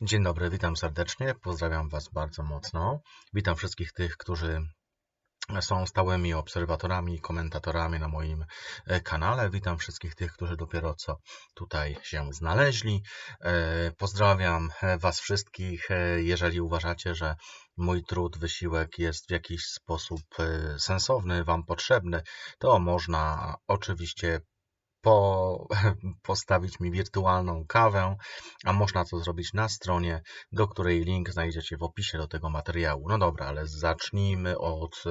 Dzień dobry, witam serdecznie, pozdrawiam Was bardzo mocno. Witam wszystkich tych, którzy są stałymi obserwatorami, komentatorami na moim e, kanale. Witam wszystkich tych, którzy dopiero co tutaj się znaleźli. E, pozdrawiam Was wszystkich. E, jeżeli uważacie, że mój trud, wysiłek jest w jakiś sposób sensowny, Wam potrzebny, to można oczywiście po, postawić mi wirtualną kawę, a można to zrobić na stronie, do której link znajdziecie w opisie do tego materiału. No dobra, ale zacznijmy od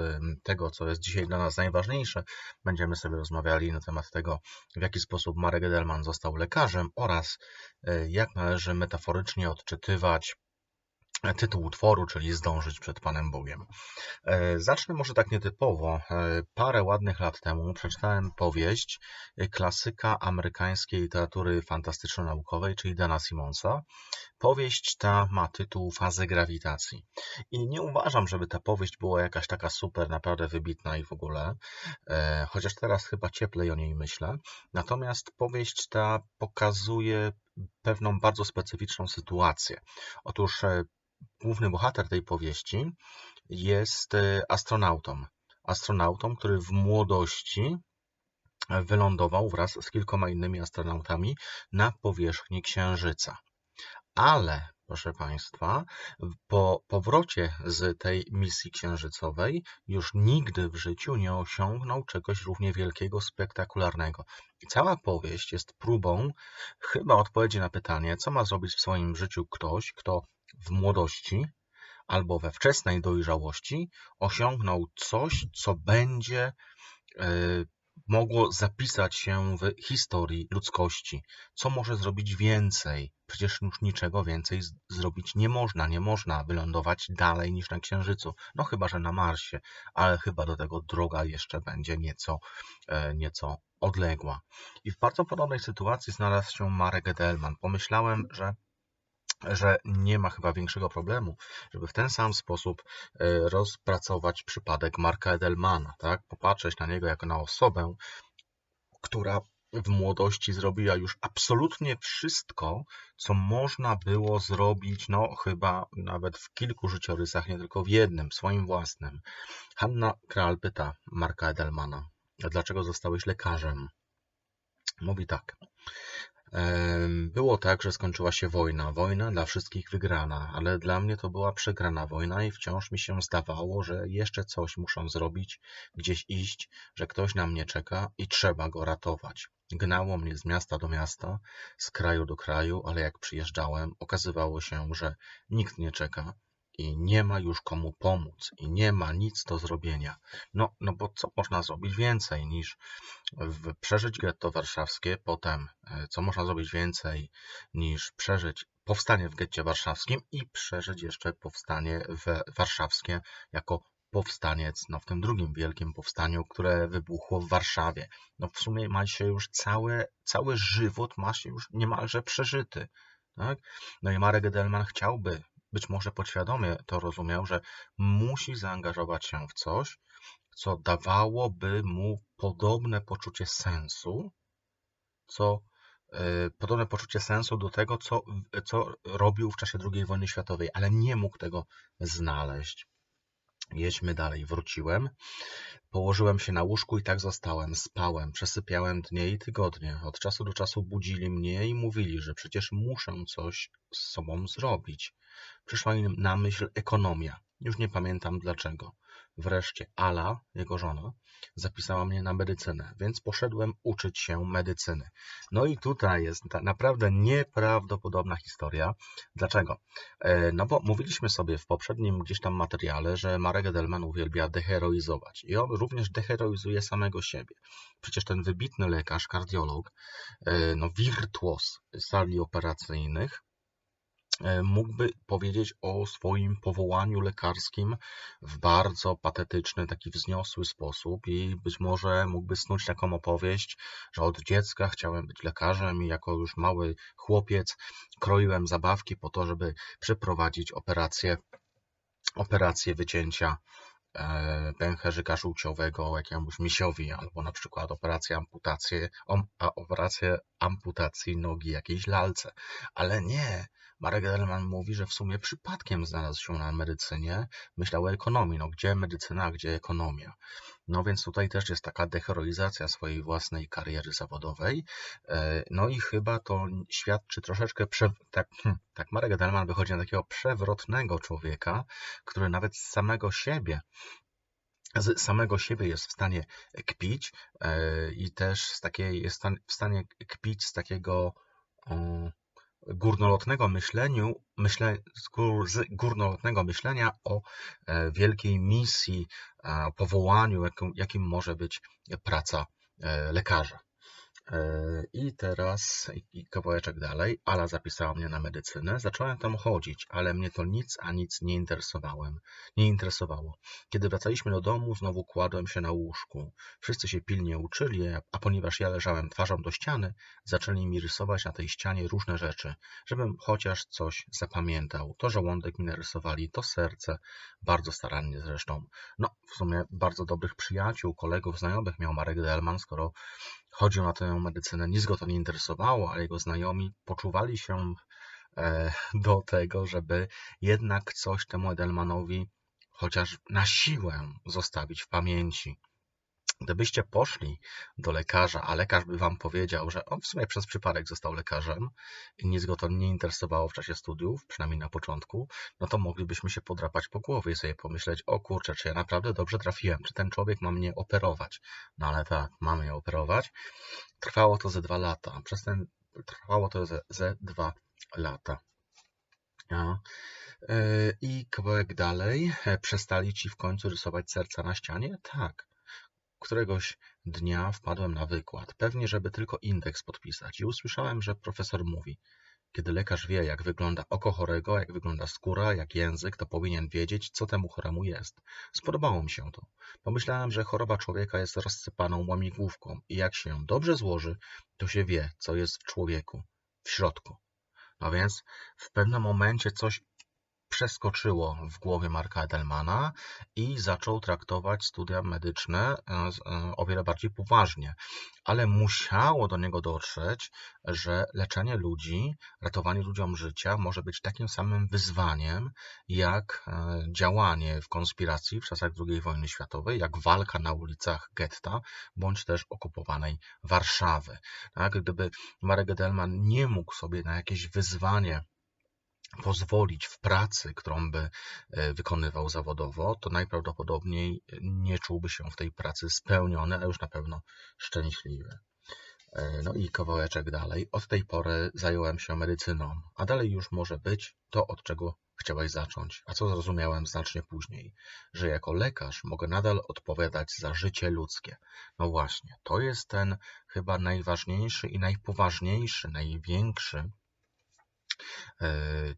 tego, co jest dzisiaj dla nas najważniejsze. Będziemy sobie rozmawiali na temat tego, w jaki sposób Marek Edelman został lekarzem oraz e, jak należy metaforycznie odczytywać tytuł utworu, czyli Zdążyć przed Panem Bogiem. E, zacznę może tak nietypowo. E, parę ładnych lat temu przeczytałem powieść e, klasyka amerykańskiej literatury fantastyczno-naukowej, czyli Dana Simonsa. Powieść ta ma tytuł Fazy grawitacji. I nie uważam, żeby ta powieść była jakaś taka super, naprawdę wybitna i w ogóle, chociaż teraz chyba cieplej o niej myślę. Natomiast powieść ta pokazuje pewną bardzo specyficzną sytuację. Otóż główny bohater tej powieści jest e, astronautą. Astronautą, który w młodości wylądował wraz z kilkoma innymi astronautami na powierzchni Księżyca. Ale, proszę Państwa, po powrocie z tej misji księżycowej już nigdy w życiu nie osiągnął czegoś równie wielkiego, spektakularnego. I cała powieść jest próbą chyba odpowiedzi na pytanie, co ma zrobić w swoim życiu ktoś, kto w młodości albo we wczesnej dojrzałości osiągnął coś, co będzie e, mogło zapisać się w historii ludzkości. Co może zrobić więcej? Przecież już niczego więcej zrobić nie można. Nie można wylądować dalej niż na Księżycu. No chyba, że na Marsie, ale chyba do tego droga jeszcze będzie nieco, e, nieco odległa. I w bardzo podobnej sytuacji znalazł się Marek Edelman. Pomyślałem, że że nie ma chyba większego problemu, żeby w ten sam sposób e, rozpracować przypadek Marka Edelmana, tak? Popatrzeć na niego jako na osobę, która w młodości zrobiła już absolutnie wszystko, co można było zrobić, no chyba nawet w kilku życiorysach, nie tylko w jednym, swoim własnym. Hanna Kral pyta Marka Edelmana, dlaczego zostałeś lekarzem? Mówi tak. Było tak, że skończyła się wojna. Wojna dla wszystkich wygrana, ale dla mnie to była przegrana wojna i wciąż mi się zdawało, że jeszcze coś muszą zrobić, gdzieś iść, że ktoś na mnie czeka i trzeba go ratować. Gnało mnie z miasta do miasta, z kraju do kraju, ale jak przyjeżdżałem, okazywało się, że nikt nie czeka i nie ma już komu pomóc i nie ma nic do zrobienia. No, no bo co można zrobić więcej niż przeżyć getto warszawskie, potem e, co można zrobić więcej niż przeżyć powstanie w getcie warszawskim i przeżyć jeszcze powstanie warszawskie jako powstaniec no, w tym drugim wielkim powstaniu, które wybuchło w Warszawie. No w sumie ma się już cały, cały żywot ma się już niemalże przeżyty. Tak? No i Marek Edelman chciałby być może podświadomie to rozumiał, że musi zaangażować się w coś, co dawałoby mu podobne poczucie sensu, co e, podobne poczucie sensu do tego, co, co robił w czasie II wojny światowej, ale nie mógł tego znaleźć. Jedźmy dalej. Wróciłem, położyłem się na łóżku i tak zostałem. Spałem, przesypiałem dnie i tygodnie. Od czasu do czasu budzili mnie i mówili, że przecież muszę coś z sobą zrobić. Przyszła im na myśl ekonomia. Już nie pamiętam dlaczego. Wreszcie Ala, jego żona, zapisała mnie na medycynę, więc poszedłem uczyć się medycyny. No i tutaj jest naprawdę nieprawdopodobna historia. Dlaczego? E, no bo mówiliśmy sobie w poprzednim gdzieś tam materiale, że Marek Edelman uwielbia deheroizować i on również deheroizuje samego siebie. Przecież ten wybitny lekarz, kardiolog, e, no wirtuos sali operacyjnych, mógłby powiedzieć o swoim powołaniu lekarskim w bardzo patetyczny, taki wzniosły sposób i być może mógłby snuć taką opowieść, że od dziecka chciałem być lekarzem i jako już mały chłopiec kroiłem zabawki po to, żeby przeprowadzić operację, operację wycięcia e, pęcherzyka żółciowego jakiemuś misiowi, albo na przykład operację amputacji, operację amputacji nogi jakiejś lalce. Ale nie, Marek Edelman mówi, że w sumie przypadkiem znalazł się na medycynie, myślał o ekonomii. No gdzie medycyna, gdzie ekonomia? No więc tutaj też jest taka deheroizacja swojej własnej kariery zawodowej. E, no i chyba to świadczy troszeczkę, prze... tak, hm, tak Marek Edelman wychodzi na takiego przewrotnego człowieka, który nawet z samego siebie z samego siebie jest w stanie kpić e, i też z takiej, jest w stanie kpić z takiego górnolotnego myśleniu, myśle, z górnolotnego myślenia o e, wielkiej misji, powołaniu, jakim, jakim może być praca e, lekarza. E, I teraz i kawałeczek dalej. Ala zapisała mnie na medycynę. Zacząłem tam chodzić, ale mnie to nic a nic nie interesowałem. Nie interesowało. Kiedy wracaliśmy do domu, znowu kładłem się na łóżku. Wszyscy się pilnie uczyli, a ponieważ ja leżałem twarzą do ściany, zaczęli mi rysować na tej ścianie różne rzeczy, żebym chociaż coś zapamiętał. To żołądek mi narysowali, to serce, bardzo starannie zresztą. No, w sumie bardzo dobrych przyjaciół, kolegów, znajomych miał Marek Delman, skoro chodził na tę medycynę, nic go to nie interesowało, ale jego znajomi poczuwali się e, do tego, żeby jednak coś temu Edelmanowi chociaż na siłę zostawić w pamięci. Gdybyście poszli do lekarza, a lekarz by wam powiedział, że on w sumie przez przypadek został lekarzem i nic go to nie interesowało w czasie studiów, przynajmniej na początku, no to moglibyśmy się podrapać po głowie i sobie pomyśleć, o kurczę, czy ja naprawdę dobrze trafiłem, czy ten człowiek ma mnie operować. No ale tak, mamy mnie operować. Trwało to ze dwa lata. Przez ten, trwało to ze, ze dwa lata. Ja. E, I kawałek dalej. Przestali ci w końcu rysować serca na ścianie? Tak. Któregoś dnia wpadłem na wykład, pewnie żeby tylko indeks podpisać i usłyszałem, że profesor mówi kiedy lekarz wie, jak wygląda oko chorego, jak wygląda skóra, jak język, to powinien wiedzieć, co temu choremu jest. Spodobało mi się to. Pomyślałem, że choroba człowieka jest rozsypaną łamigłówką i jak się ją dobrze złoży, to się wie, co jest w człowieku, w środku. No więc w pewnym momencie coś przeskoczyło w głowie Marka Edelmana i zaczął traktować studia medyczne e, e, o wiele bardziej poważnie. Ale musiało do niego dotrzeć, że leczenie ludzi, ratowanie ludziom życia może być takim samym wyzwaniem, jak e, działanie w konspiracji w czasach II wojny światowej, jak walka na ulicach getta, bądź też okupowanej Warszawy. Tak? Gdyby Marek Edelman nie mógł sobie na jakieś wyzwanie pozwolić w pracy, którą by e, wykonywał zawodowo, to najprawdopodobniej nie czułby się w tej pracy spełniony, a już na pewno szczęśliwy. E, no i kawałeczek dalej. Od tej pory zająłem się medycyną, a dalej już może być to, od czego chciałeś zacząć, a co zrozumiałem znacznie później, że jako lekarz mogę nadal odpowiadać za życie ludzkie. No właśnie, to jest ten chyba najważniejszy i najpoważniejszy, największy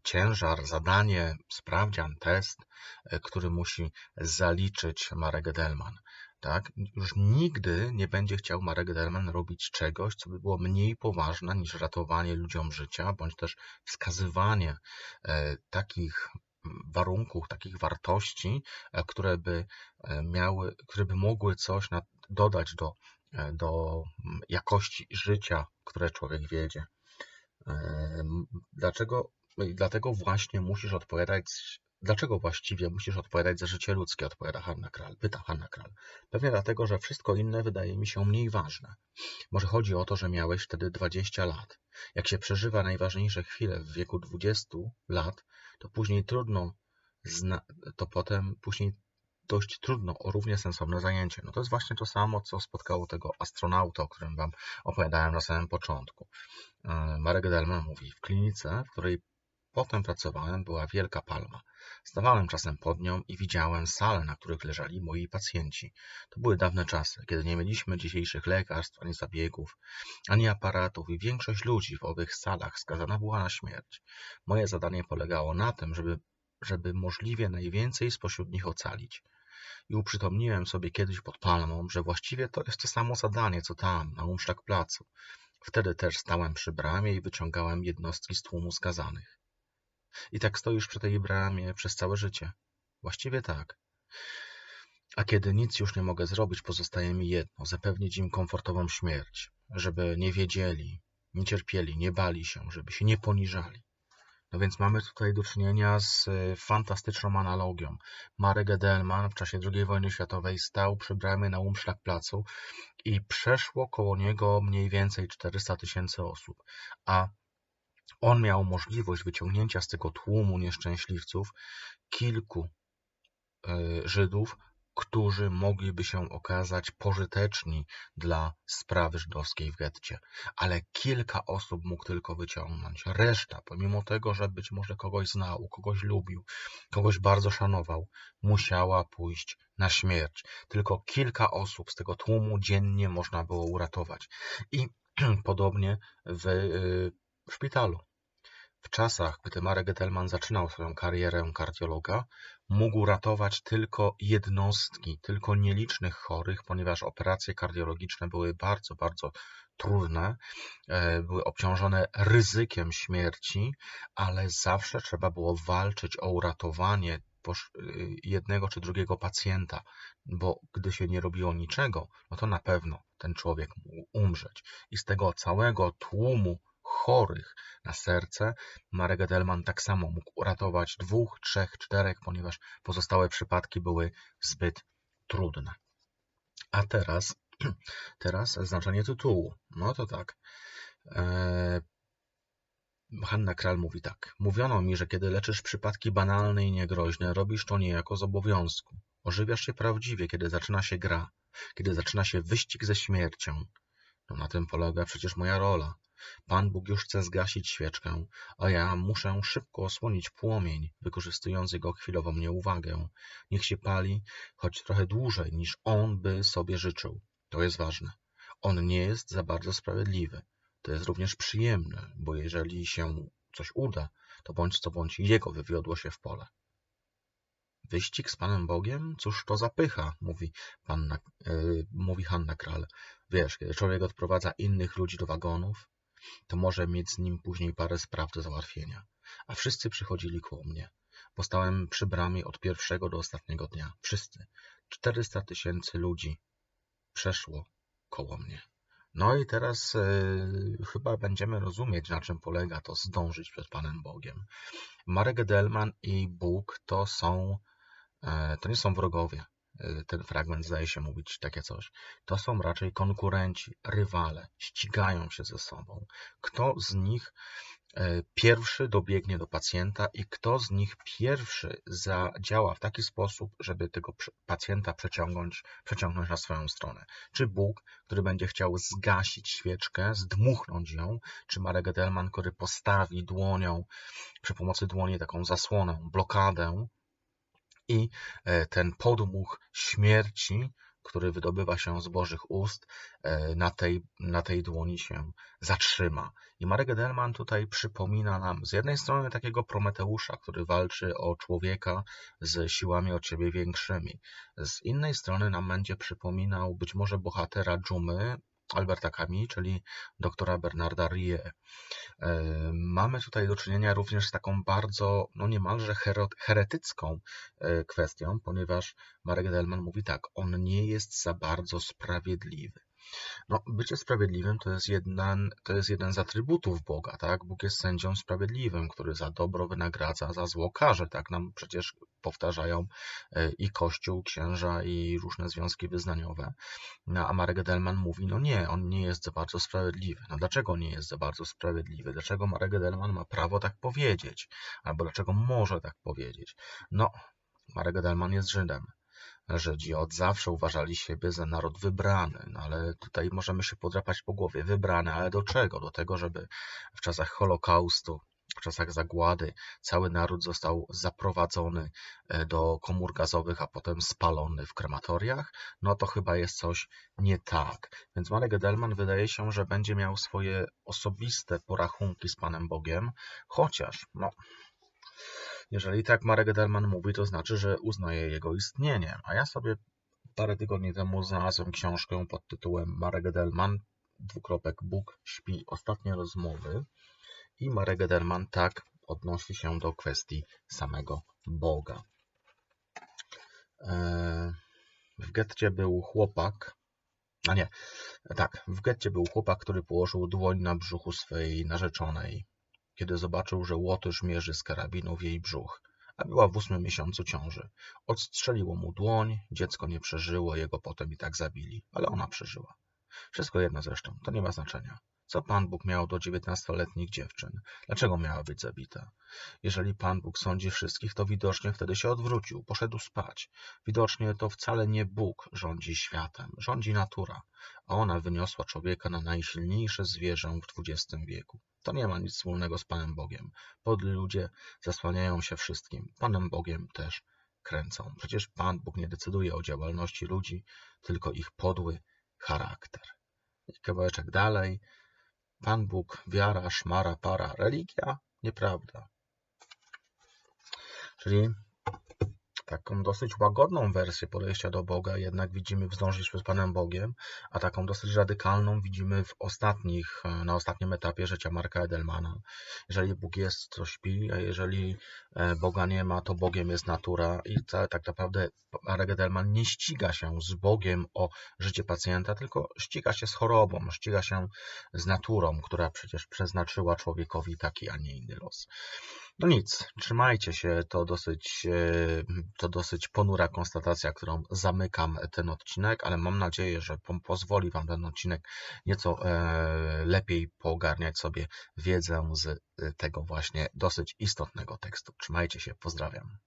ciężar, zadanie, sprawdzian, test, e, który musi zaliczyć Marek Edelman. Tak? Już nigdy nie będzie chciał Marek Edelman robić czegoś, co by było mniej poważne niż ratowanie ludziom życia, bądź też wskazywanie e, takich warunków, takich wartości, które by miały, które by mogły coś dodać do, do jakości życia, które człowiek wiedzie. Dlaczego? No dlatego właśnie musisz odpowiadać. Dlaczego właściwie musisz odpowiadać za życie ludzkie? Odpowiada Hanna Kral. Pyta Hanna Kral. Pewnie dlatego, że wszystko inne wydaje mi się mniej ważne. Może chodzi o to, że miałeś wtedy 20 lat. Jak się przeżywa najważniejsze chwile w wieku 20 lat, to później trudno, to potem później dość trudno o równie sensowne zajęcie. No to jest właśnie to samo, co spotkało tego astronauta, o którym Wam opowiadałem na samym początku. E, Marek Delman mówi, w klinice, w której potem pracowałem, była wielka palma. Stawałem czasem pod nią i widziałem sale, na których leżeli moi pacjenci. To były dawne czasy, kiedy nie mieliśmy dzisiejszych lekarstw, ani zabiegów, ani aparatów i większość ludzi w owych salach skazana była na śmierć. Moje zadanie polegało na tym, żeby, żeby możliwie najwięcej spośród nich ocalić i uprzytomniłem sobie kiedyś pod palmą, że właściwie to jest to samo zadanie, co tam, na Umsztak placu. Wtedy też stałem przy bramie i wyciągałem jednostki z tłumu skazanych. I tak stoisz przy tej bramie przez całe życie. Właściwie tak. A kiedy nic już nie mogę zrobić, pozostaje mi jedno zapewnić im komfortową śmierć, żeby nie wiedzieli, nie cierpieli, nie bali się, żeby się nie poniżali. No więc mamy tutaj do czynienia z e, fantastyczną analogią. Marek Edelman w czasie II wojny światowej stał przy bramie na Umschlagplacu i przeszło koło niego mniej więcej 400 tysięcy osób, a on miał możliwość wyciągnięcia z tego tłumu nieszczęśliwców kilku e, Żydów, którzy mogliby się okazać pożyteczni dla sprawy żydowskiej w getcie. Ale kilka osób mógł tylko wyciągnąć. Reszta, pomimo tego, że być może kogoś znał, kogoś lubił, kogoś bardzo szanował, musiała pójść na śmierć. Tylko kilka osób z tego tłumu dziennie można było uratować. I podobnie w, y, w szpitalu. W czasach, gdy Marek Gettelman zaczynał swoją karierę kardiologa, mógł ratować tylko jednostki, tylko nielicznych chorych, ponieważ operacje kardiologiczne były bardzo, bardzo trudne, e, były obciążone ryzykiem śmierci, ale zawsze trzeba było walczyć o uratowanie y, jednego czy drugiego pacjenta, bo gdy się nie robiło niczego, no to na pewno ten człowiek mógł umrzeć. I z tego całego tłumu chorych na serce, Marek Edelman tak samo mógł uratować dwóch, trzech, czterech, ponieważ pozostałe przypadki były zbyt trudne. A teraz, teraz znaczenie tytułu. No to tak. Eee, Hanna Kral mówi tak. Mówiono mi, że kiedy leczysz przypadki banalne i niegroźne, robisz to niejako z obowiązku. Ożywiasz się prawdziwie, kiedy zaczyna się gra, kiedy zaczyna się wyścig ze śmiercią. No na tym polega przecież moja rola. Pan Bóg już chce zgasić świeczkę, a ja muszę szybko osłonić płomień, wykorzystując jego chwilową nieuwagę. Niech się pali, choć trochę dłużej niż on by sobie życzył. To jest ważne. On nie jest za bardzo sprawiedliwy. To jest również przyjemne, bo jeżeli się coś uda, to bądź co bądź jego wywiodło się w pole. Wyścig z Panem Bogiem? Cóż to za pycha, mówi, panna, yy, mówi Hanna Kral. Wiesz, kiedy człowiek odprowadza innych ludzi do wagonów, to może mieć z nim później parę spraw do załatwienia. A wszyscy przychodzili koło mnie. Postałem przy bramie od pierwszego do ostatniego dnia. Wszyscy. Czterysta tysięcy ludzi przeszło koło mnie. No i teraz y, chyba będziemy rozumieć, na czym polega to zdążyć przed Panem Bogiem. Marek Delman i Bóg to są, y, to nie są wrogowie. Y, ten fragment zdaje się mówić takie coś. To są raczej konkurenci, rywale, ścigają się ze sobą. Kto z nich y, pierwszy dobiegnie do pacjenta i kto z nich pierwszy zadziała w taki sposób, żeby tego pacjenta przeciągnąć, przeciągnąć na swoją stronę. Czy Bóg, który będzie chciał zgasić świeczkę, zdmuchnąć ją, czy Marek Edelman, który postawi dłonią, przy pomocy dłoni taką zasłonę, blokadę, i e, ten podmuch śmierci, który wydobywa się z Bożych ust, e, na tej, na tej dłoni się zatrzyma. I Marek Edelman tutaj przypomina nam z jednej strony takiego Prometeusza, który walczy o człowieka z siłami od siebie większymi. Z innej strony nam będzie przypominał być może bohatera dżumy, Alberta Camus, czyli doktora Bernarda Rie. E, mamy tutaj do czynienia również z taką bardzo, no niemalże heretycką e, kwestią, ponieważ Marek Delman mówi tak, on nie jest za bardzo sprawiedliwy. No, bycie sprawiedliwym to jest, jeden, to jest jeden z atrybutów Boga, tak? Bóg jest sędzią sprawiedliwym, który za dobro wynagradza, za zło karze, tak nam przecież powtarzają e, i Kościół, księża i różne związki wyznaniowe. No, a Marek Edelman mówi, no nie, on nie jest za bardzo sprawiedliwy. No dlaczego nie jest za bardzo sprawiedliwy? Dlaczego Marek Edelman ma prawo tak powiedzieć? Albo dlaczego może tak powiedzieć? No, Marek Edelman jest Żydem. Żydzi od zawsze uważali siebie za naród wybrany, no ale tutaj możemy się podrapać po głowie. Wybrany, ale do czego? Do tego, żeby w czasach Holokaustu, w czasach zagłady cały naród został zaprowadzony e, do komór gazowych, a potem spalony w krematoriach? No to chyba jest coś nie tak. Więc Marek Edelman wydaje się, że będzie miał swoje osobiste porachunki z Panem Bogiem, chociaż, no, jeżeli tak Marek Edelman mówi, to znaczy, że uznaje jego istnienie. A ja sobie parę tygodni temu znalazłem książkę pod tytułem Marek Edelman, dwukropek Bóg śpi, ostatnie rozmowy. I Marek Edelman tak odnosi się do kwestii samego Boga. E, w getcie był chłopak, a nie, tak, w getcie był chłopak, który położył dłoń na brzuchu swej narzeczonej kiedy zobaczył, że Łotysz mierzy z karabinu w jej brzuch, a była w ósmym miesiącu ciąży. Odstrzeliło mu dłoń, dziecko nie przeżyło, jego potem i tak zabili, ale ona przeżyła. Wszystko jedno zresztą, to nie ma znaczenia. Co Pan Bóg miał do dziewiętnastoletnich dziewczyn? Dlaczego miała być zabita? Jeżeli Pan Bóg sądzi wszystkich, to widocznie wtedy się odwrócił, poszedł spać. Widocznie to wcale nie Bóg rządzi światem, rządzi natura, a ona wyniosła człowieka na najsilniejsze zwierzę w XX wieku. To nie ma nic wspólnego z Panem Bogiem. Podli ludzie zasłaniają się wszystkim. Panem Bogiem też kręcą. Przecież Pan Bóg nie decyduje o działalności ludzi, tylko ich podły charakter. I kawałeczek dalej. Pan Bóg, wiara, szmara, para, religia, nieprawda. Czyli taką dosyć łagodną wersję podejścia do Boga jednak widzimy wzdążyć z Panem Bogiem, a taką dosyć radykalną widzimy w ostatnich, na ostatnim etapie życia Marka Edelmana. Jeżeli Bóg jest, to śpi, a jeżeli e, Boga nie ma, to Bogiem jest natura i tak naprawdę Marek Edelman nie ściga się z Bogiem o życie pacjenta, tylko ściga się z chorobą, ściga się z naturą, która przecież przeznaczyła człowiekowi taki, a nie inny los. No nic, trzymajcie się, to dosyć, e, to dosyć ponura konstatacja, którą zamykam ten odcinek, ale mam nadzieję, że pozwoli Wam ten odcinek nieco e, lepiej poogarniać sobie wiedzę z e, tego właśnie dosyć istotnego tekstu. Trzymajcie się, pozdrawiam.